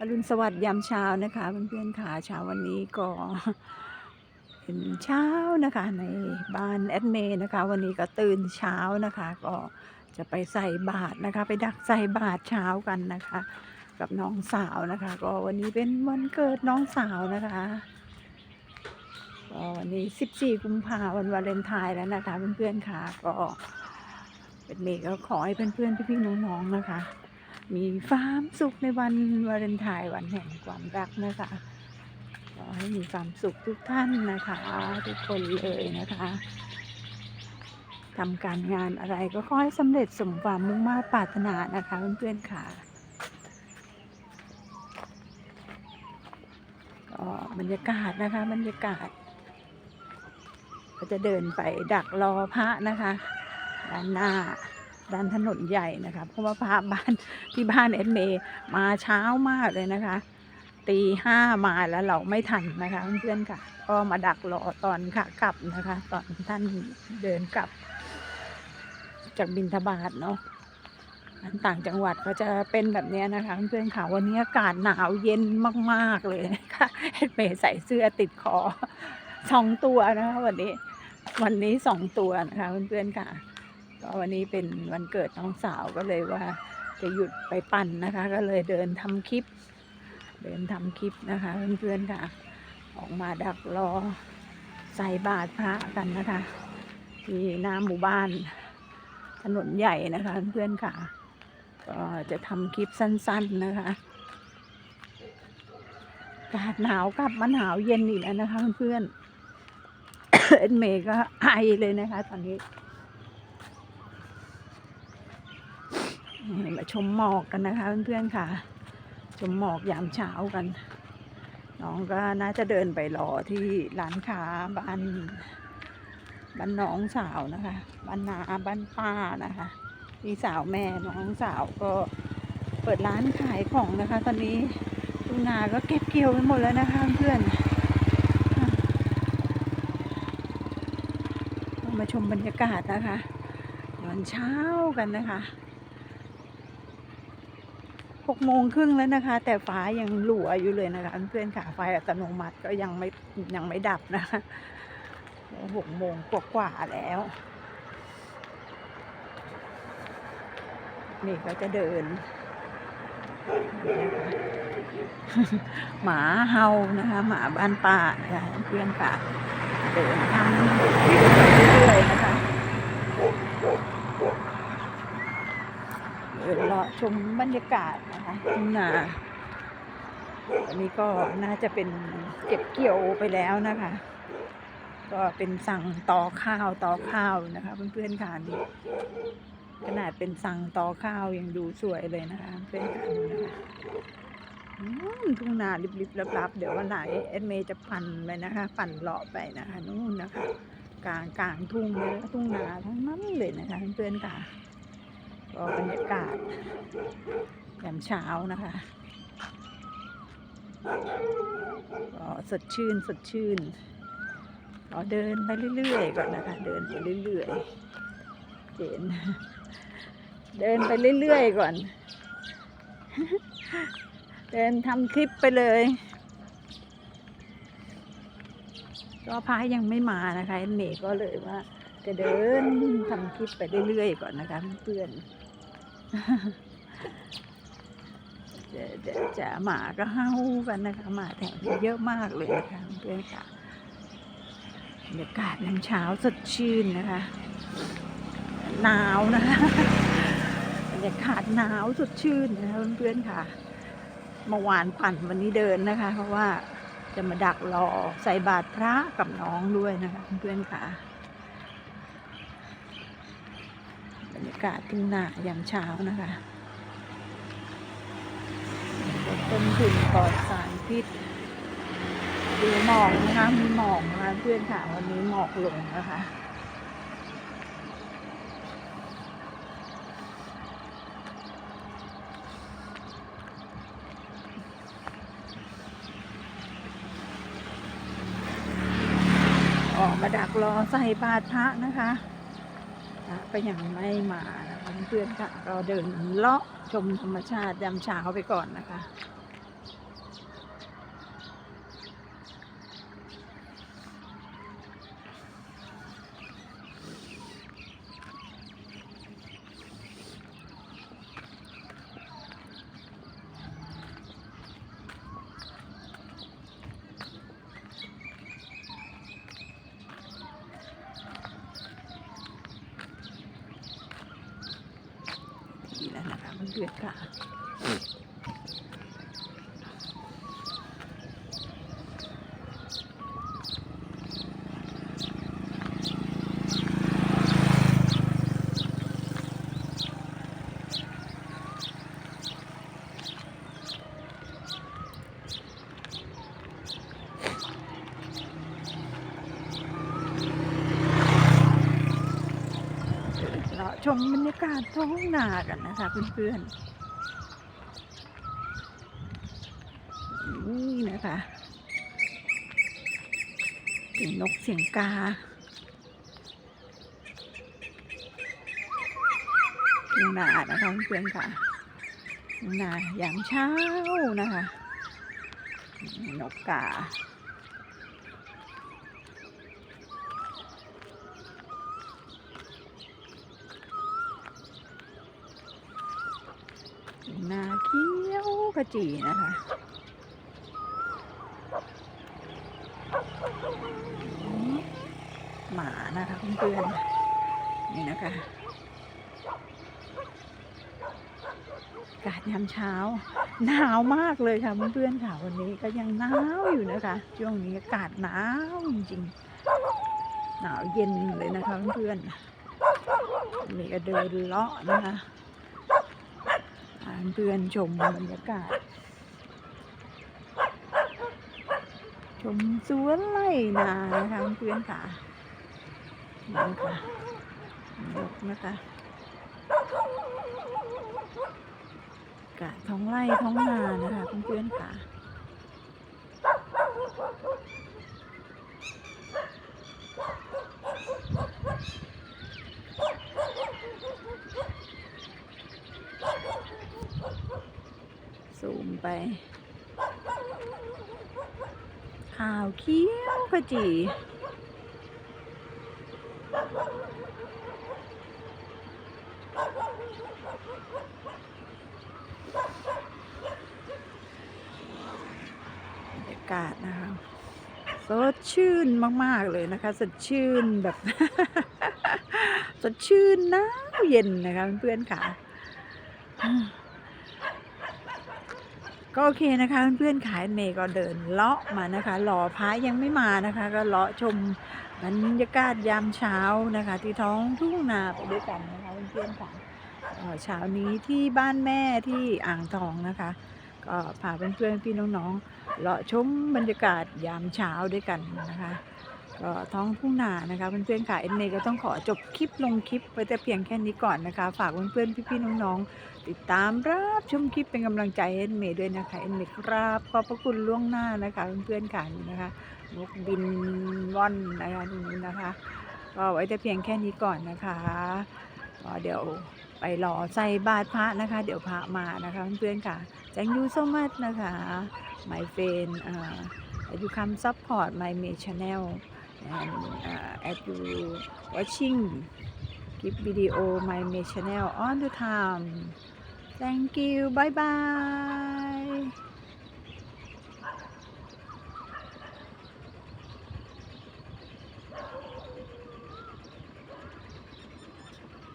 อรุณสวัสดิ์ยามเช้านะคะเพื่อนๆค่ะเช้าวันนี้ก็เป็นเช้านะคะในบ้านแอดเมนะคะ วันนี้ก็ตื่นเช้านะคะ ก็จะไปใส่บาตรนะคะ ไปดักใส่บาตรเช้ากันนะคะ กับน้องสาวนะคะ ก็วันนี้เป็นวันเกิดน้องสาวนะคะก็วันนี้ 14 กุมภาพันธ์วันวาเลนไทน์แล้วนะคะเพื่อนๆค่ะก็เป็นเมย์ก็ขอให้เพื่อนๆพี่ๆน้องๆนะคะ มีความสุขในวันวาเลนไทน์วันแห่งความรักนะคะขอให้มีความสุขทุกท่านนะคะ ทุกคนเลยนะคะทำการงานอะไรก็ขอให้สำเร็จสมความมุ่งมา่ปรารถนานะคะเพื่อนๆค่ะก็บรรยากาศนะคะ บรรยากาศ ก็จะเดินไปดักรอพระนะคะ ด้านหน้า ด้านถนนใหญ่นะคะเพราะว่าพระบ้านที่บ้านเอ็ดเมมาเช้ามากเลยนะคะ ตีห้ามาแล้วเราไม่ทันนะคะเพื่อนๆค่ะ ก็มาดักรอตอนขากลับนะคะ ตอนท่านเดินกลับ จากบินทบาทเนาะอันต่างจังหวัดก็จะเป็นแบบนี้นะคะเพื่อนๆค่ะวันนี้อากาศหนาวเย็นมากๆเลยนะคะเอ็ดเมใส่เสื้อติดคอสองตัวนะคะวันนี้วันนี้สองตัวนะคะเพื่อนๆค่ะ ก็วันนี้เป็นวันเกิดน้องสาวก็เลยว่าจะหยุดไปปั่นนะคะ ก็เลยเดินทำคลิป เดินทำคลิปนะคะเพื่อนๆค่ะ ออกมาดักรอใส่บาตรพระกันนะคะที่หน้าหมู่บ้านถนนใหญ่นะคะ เพื่อนๆค่ะ ก็จะทำคลิปสั้น ๆนะคะอากาศหนาวกลับมาหนาวเย็นอีกแล้วนะคะ เพื่อนๆเอ็นเมย์ก็ไอเลยนะคะ ตอนนี้ นี่มา ชมหมอกกันนะคะเพื่อนๆค่ะ ชมหมอกยามเช้ากัน น้องก็น่าจะเดินไปรอที่ร้านค้าบ้านบ้านน้องสาวนะคะบ้านนาบ้านป้านะคะพี่สาวแม่น้องสาวก็เปิดร้านขายของนะคะ ตอนนี้ลุงนาก็เก็บเกี่ยวไปหมดแล้วนะคะเพื่อนมาชมบรรยากาศนะคะตอนเช้ากันนะคะ หกโมงครึ่งแล้วนะคะ แต่ฟ้ายังหลัวอยู่เลยนะคะเพื่อนๆค่ะไฟอัตโนมัติก็ยังไม่ยังไม่ดับนะคะหกโมงกว่าแล้ว นี่ก็จะเดิน หมาเห่านะคะ หมาบ้านป่านะคะเพื่อนค่ะเดินทำเรื่อยๆนะคะ เดินเลาะช มบรรยากาศนะคะทุ่งนาอันนี้ก็น่าจะเป็นเก็บเกี่ยวไปแล้วนะคะ ก็เป็นสั่งต่อข้าวต่อข้าวนะคะ เพื่อนๆค่ะนี่ขนาดเป็นสั่งต่อข้าวยังดูสวยเลยนะคะ เพื่อนๆดูนะคะอืมทุ่งนาริบๆลับๆ เดี๋ยววันไหนเอ็ดเมย์จะปั่นไปนะคะ ปั่นเลาะไปนะคะนู่นนะคะ กลางกลางทุ่งเลยทุ่งนาทั้งนั้นเลยนะคะ เพื่อนๆค่ะ ก็บรรยากาศยามเช้านะคะก็สดชื่นสดชื่นก็เดินไปเรื่อยๆก่อนนะคะ เดินไปเรื่อยๆเจนเดินไปเรื่อยๆก่อน เดินทำคลิปไปเลยก็พายยังไม่มานะคะเมย์ก็เลยว่าจะเดินทำคลิปไปเรื่อยๆก่อนนะคะเพื่อนๆ จะหมาก็เห่ากันนะคะหมาแถวนี้เยอะมากเลยนะคะเพื่อนค่ะบรรยากาศยามเช้าสดชื่นนะคะ หนาวนะคะบรรยากาศหนาวสดชื่นนะคะเพื่อนๆค่ะเมื่อวานปั่นวันนี้เดินนะคะ เพราะว่าจะมาดักรอใส่บาตรพระกับน้องด้วยนะคะเพื่อนๆค่ะ บรรยากาศทุ่งนายามเช้านะคะต้นทุนปลอดสารพิษดูหมอกนะคะมีหมอกนะคะเพื่อนค่ะวันนี้หมอกลงนะคะออกมาดักรอใส่บาตรพระนะคะ พระก็ยังไม่มานะคะเพื่อนๆค่ะเราเดินเลาะชมธรรมชาติยามเช้าไปก่อนนะคะ เพื่อนๆค่ะช มบรรยากาศท้องนากันนะคะเพื่อนๆนี่นะคะเสียงนกเสียงกาทุ่งนานะคะเพื่อนๆค่ะทุ่งนายามเช้านะคะ นกกา นาเขียวขจีนะคะ หมานะคะเพื่อนๆนี่นะคะอากาศยามเช้า หนาวมากเลยค่ะเพื่อนๆค่ะวันนี้ก็ยังหนาวอยู่นะคะ ช่วงนี้อากาศหนาวจริงๆหนาวเย็นเลยนะคะเพื่อนๆนี่ก็เดินเลาะนะคะ เพื่อนชมบรรยากาศ ชมสวนไร่นานะคะเพื่อนค่ะนี่ค่ะนกนะคะกาศท้องไร่ท้องนานะคะเพื่อนๆค่ะ ซูมไป ข่าวเขียวขจีบรรยากาศนะคะสดชื่นมาก ๆ เลยนะคะ สดชื่นแบบ สดชื่นหนาวเย็นนะคะเพื่อนๆค่ะ ก็โอเคนะคะเพื่อนๆขายเมย์ก็เดินเลาะมานะคะรอพระยังไม่มานะคะ ก็เลาะชมบรรยากาศยามเช้านะคะ ที่ท้องทุ่งนาไปด้วยกันนะคะเพื่อนๆค่ะเช้านี้ที่บ้านแม่ที่อ่างทองนะคะ ก็พาเพื่อนๆพี่น้องๆเลาะชมบรรยากาศยามเช้าด้วยกันนะคะ ก็ท้องทุ่งนานะคะเพื่อนๆค่ะเอ็นเมย์ก็ต้องขอจบคลิปลงคลิปไว้แต่เพียงแค่นี้ก่อนนะคะ ฝากเพื่อนๆพี่ๆน้องๆติดตามรับชมคลิปเป็นกำลังใจเอ็นเมย์ด้วยนะคะเอ็นเมย์ครับขอบพระคุณล่วงหน้านะคะเพื่อนๆค่ะนี่นะคะนกบินว่อนนะคะตรงนี้นะคะก็ไว้แต่เพียงแค่นี้ก่อนนะคะก็เดี๋ยวไปรอใส่บาตรพระนะคะ เดี๋ยวพระมานะคะเพื่อนๆค่ะ thank you so much นะคะ my friend uh, you come support my me channel and uh, as you watching keep video my main channel. On the time. Thank you. Bye bye